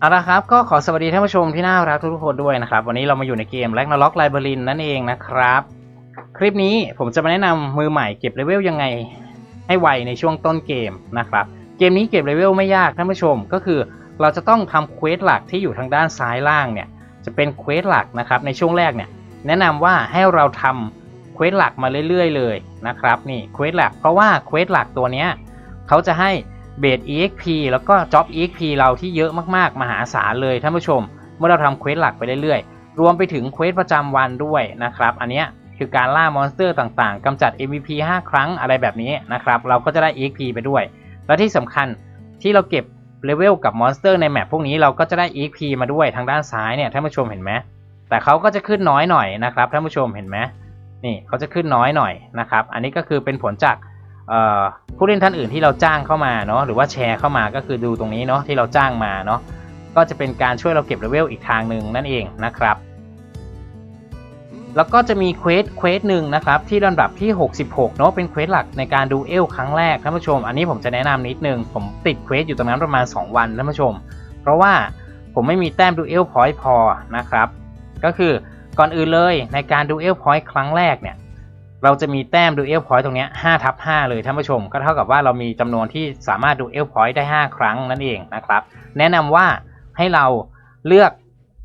เอาละครับก็ขอสวัสดีท่านผู้ชมที่น่ารักทุกๆคนด้วยนะครับ วันนี้เรามาอยู่ในเกมแ a กนาล็อกไลบ r รินนั่นเองนะครับ คลิปนี้ผมจะมาแนะนำมือใหม่เก็บเลเวลยังไง ให้ไวในช่วงต้นเกมนะครับ เกมนี้เก็บเลเวลไม่ยากท่านผู้ชมก็คือ เราจะต้องทำเควสหลักที่อยู่ทางด้านซ้ายล่างเนี่ยจะเป็นเควสหลักนะครับในช่วงแรกเนี่ยแนะนำว่าให้เราทำเควสหลักมาเรื่อยๆ เลยนะครับนี่เควสหลักเพราะว่าเควสหลักตัวเนี้ยเขาจะให้ เบส exp แล้วก็ job exp เราที่เยอะมากๆ มหาศาลเลยท่านผู้ชม เมื่อเราทำเควสหลักไปเรื่อยๆ รวมไปถึงเควสประจำวันด้วยนะครับ อันเนี้ยคือการล่ามอนสเตอร์ต่างๆกำจัด MVP 5 ครั้งอะไรแบบนี้นะครับ เราก็จะได้ exp ไปด้วย และที่สำคัญที่เราเก็บเลเวลกับมอนสเตอร์ในแมปพวกนี้เราก็จะได้ exp มาด้วยทางด้านซ้ายเนี่ยท่านผู้ชมเห็นไหมแต่เขาก็จะขึ้นน้อยหน่อยนะครับท่านผู้ชมเห็นไหมนี่เขาจะขึ้นน้อยหน่อยนะครับ อันนี้ก็คือเป็นผลจาก ผู้เล่นท่านอื่นที่เราจ้างเข้ามาเนาะหรือว่าแชร์เข้ามาก็คือดูตรงนี้เนาะที่เราจ้างมาเนาะก็จะเป็นการช่วยเราเก็บเลเวลอีกทางหนึ่งนั่นเองนะครับ แล้วก็จะมีเควสเควสหนึ่งนะครับที่ลำดับที่ 66เนาะเป็นเควสหลักในการดูเอลครั้งแรกท่านผู้ชม อันนี้ผมจะแนะนำนิดนึงผมติดเควสอยู่ตรงนั้นประมาณ 2 วันท่านผู้ชม เพราะว่าผมไม่มีแต้มดูเอลพอยต์พอนะครับ ก็คือก่อนอื่นเลยในการดูเอลพอยต์ครั้งแรกเนี่ย เราจะมีแต้มดูเอลพอยต์ตรงนี้5ทับ5เลยท่านผู้ชม ก็เท่ากับว่าเรามีจำนวนที่สามารถดูเอลพอยต์ได้ 5 ครั้งนั่นเองนะครับ แนะนำว่าให้เราเลือก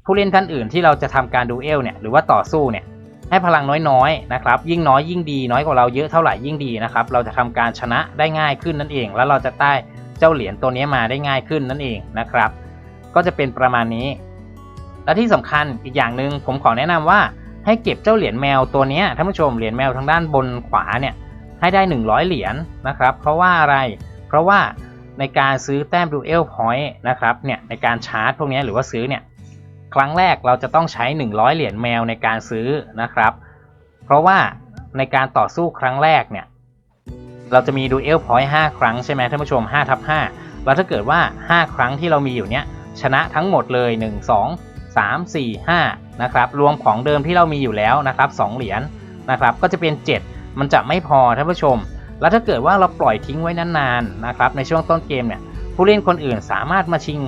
ผู้เล่นท่านอื่นที่เราจะทำการดูเอลเนี่ยหรือว่าต่อสู้เนี่ยให้พลังน้อยๆนะครับ ยิ่งน้อยยิ่งดีน้อยกว่าเราเยอะเท่าไหร่ยิ่งดีนะครับ เราจะทำการชนะได้ง่ายขึ้นนั่นเอง แล้วเราจะได้เจ้าเหรียญตัวนี้มาได้ง่ายขึ้นนั่นเองนะครับ ก็จะเป็นประมาณนี้ และที่สำคัญอีกอย่างหนึ่งผมขอแนะนำว่า ให้เก็บเจ้าเหรียญแมวตัวนี้ท่านผู้ชมเหรียญแมวทางด้านบนขวาเนี่ยให้ได้ 100 เหรียญนะครับ เพราะว่าอะไรเพราะว่าในการซื้อแต้มดูเอลพอยต์นะครับเนี่ยในการชาร์จพวกนี้หรือว่าซื้อเนี่ยครั้งแรกเราจะต้องใช้ 100 เหรียญแมวในการซื้อนะครับ เพราะว่าในการต่อสู้ครั้งแรกเนี่ยเราจะมีดูเอลพอยต์5ครั้งใช่ไหมท่านผู้ชม5ทับ5แล้วถ้าเกิดว่า 5 ครั้งที่เรามีอยู่เนี้ยชนะทั้งหมดเลย 1 2 3 4 5 นะครับรวมของเดิมที่เรามีอยู่แล้วนะครับ2เหรียญนะครับก็จะเป็น 7 มันจะไม่พอท่านผู้ชม แล้วถ้าเกิดว่าเราปล่อยทิ้งไว้นานๆนะครับในช่วงต้นเกมเนี่ยผู้เล่นคนอื่นสามารถมาชิง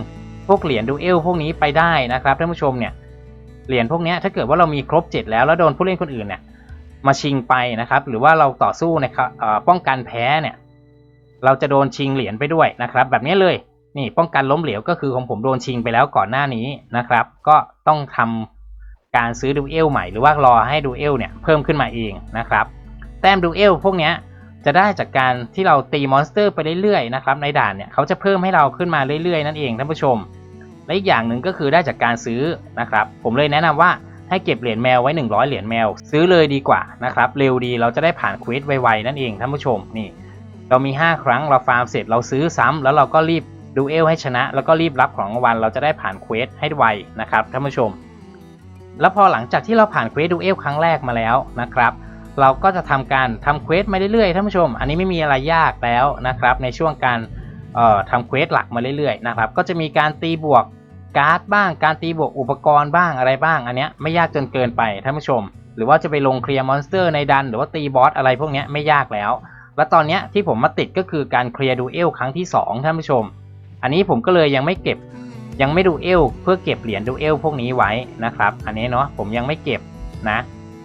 พวกเหรียญดูเอลพวกนี้ไปได้นะครับท่านผู้ชมเนี่ยเหรียญพวกนี้ถ้าเกิดว่าเรามีครบ 7 แล้วแล้วโดนผู้เล่นคนอื่นเนี่ยมาชิงไปนะครับหรือว่าเราต่อสู้ในป้องกันแพ้เนี่ยเราจะโดนชิงเหรียญไปด้วยนะครับแบบนี้เลยนี่ป้องกันล้มเหลวก็คือของผมโดนชิงไปแล้วก่อนหน้านี้นะครับ ก็ต้องทำ การซื้อดูเอลใหม่หรือว่ารอให้ดูเอลเนี่ยเพิ่มขึ้นมาเองนะครับ แต้มดูเอลพวกนี้จะได้จากการที่เราตีมอนสเตอร์ไปเรื่อยๆนะครับในด่านเนี่ยเขาจะเพิ่มให้เราขึ้นมาเรื่อยๆนั่นเองท่านผู้ชม และอีกอย่างหนึ่งก็คือได้จากการซื้อนะครับ ผมเลยแนะนำว่าให้เก็บเหรียญแมวไว้ 100 เหรียญแมว ซื้อเลยดีกว่านะครับเร็วดีเราจะได้ผ่านควสไวๆนั่นเองท่านผู้ชมนี่ เรามี 5 ครั้งเราฟาร์มเสร็จเราซื้อซ้ำแล้วเราก็รีบดูเอลให้ชนะ แล้วก็รีบรับของรางวัลเราจะได้ผ่านเควสให้ไวนะครับท่านผู้ชม แล้วพอหลังจากที่เราผ่านเควสดูเอลครั้งแรกมาแล้วนะครับ เราก็จะทำการทำเควสมาเรื่อยๆท่านผู้ชม อันนี้ไม่มีอะไรยากแล้วนะครับ ในช่วงการออทำเควสหลักมาเรื่อยๆนะครับ ก็จะมีการตีบวกการ์ดบ้าง การตีบวกอุปกรณ์บ้างอะไรบ้าง อันเนี้ยไม่ยากจนเกินไปท่านผู้ชม หรือว่าจะไปลงเคลียร์มอนสเตอร์ในดัน หรือว่าตีบอสอะไรพวกเนี้ยไม่ยากแล้ว และตอนเนี้ยที่ผมมาติดก็คือการเคลียร์ดูเอลครั้งที่ 2 ท่านผู้ชม อันนี้ผมก็เลยยังไม่เก็บ ยังไม่ดูเอลเพื่อเก็บเหรียญดูเอลพวกนี้ไว้นะครับ อันนี้เนาะผมยังไม่เก็บนะ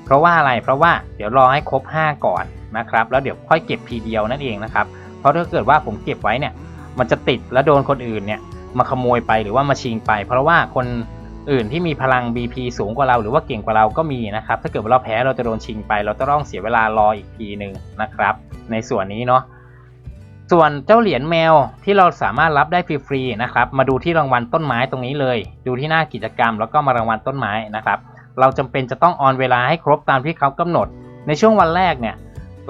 เพราะว่าอะไรเพราะว่าเดี๋ยวรอให้ครบ 5 ก่อนนะครับ แล้วเดี๋ยวค่อยเก็บทีเดียวนั่นเองนะครับ เพราะถ้าเกิดว่าผมเก็บไว้เนี่ยมันจะติดแล้วโดนคนอื่นเนี่ยมาขโมยไปหรือว่ามาชิงไป เพราะว่าคนอื่นที่มีพลัง BP สูงกว่าเราหรือว่าเก่งกว่าเราก็มีนะครับ ถ้าเกิดว่าเราแพ้เราจะโดนชิงไป เราจะต้องเสียเวลารออีกทีหนึ่งนะครับ ในส่วนนี้เนาะ ส่วนเจ้าเหรียญแมวที่เราสามารถรับได้ฟรีๆนะครับ มาดูที่รางวัลต้นไม้ตรงนี้เลย ดูที่หน้ากิจกรรม แล้วก็มารางวัลต้นไม้นะครับ เราจำเป็นจะต้องออนเวลาให้ครบตามที่เขากำหนด ในช่วงวันแรกเนี่ย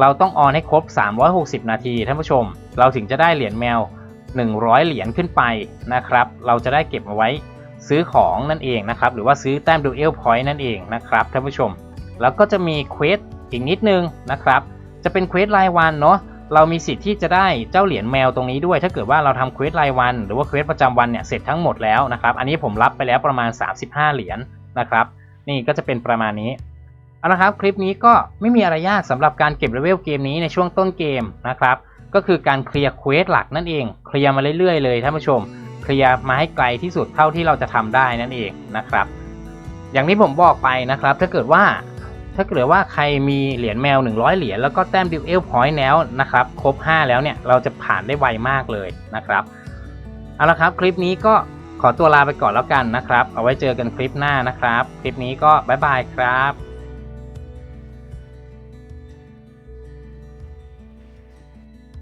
เราต้องออนให้ครบ 360 นาทีท่านผู้ชม เราถึงจะได้เหรียญแมว 100 เหรียญขึ้นไปนะครับ เราจะได้เก็บเอาไว้ซื้อของนั่นเองนะครับ หรือว่าซื้อแต้มดูเอลพอยต์นั่นเองนะครับท่านผู้ชม แล้วก็จะมีเควสอีกนิดนึงนะครับ จะเป็นเควสรายวันเนาะ เรามีสิทธิ์ที่จะได้เจ้าเหรียญแมวตรงนี้ด้วย ถ้าเกิดว่าเราทำเควสรายวัน หรือว่าเควสประจำวันเนี่ยเสร็จทั้งหมดแล้วนะครับอันนี้ผมรับไปแล้วประมาณ 35 เหรียญนะครับ นี่ก็จะเป็นประมาณนี้เอาละครับคลิปนี้ก็ไม่มีอะไรยากสำหรับการเก็บเลเวลเกมนี้ในช่วงต้นเกมนะครับก็คือการเคลียร์เควสหลักนั่นเองเคลียร์มาเรื่อยๆเลยท่านผู้ชมเคลียร์มาให้ไกลที่สุดเท่าที่เราจะทำได้นั่นเองนะครับ อย่างที่ผมบอกไปนะครับ ถ้าเกิดว่า ถ้าเกิดว่าใครมีเหรียญแมว 100 เหรียญแล้วก็แต้มดิวเอลพอยต์แล้วนะครับ ครบ 5 แล้วเนี่ย เราจะผ่านได้ไวมากเลยนะครับ เอาละครับคลิปนี้ก็ขอตัวลาไปก่อนแล้วกันนะครับ เอาไว้เจอกันคลิปหน้านะครับ คลิปนี้ก็บ๊ายบายครับ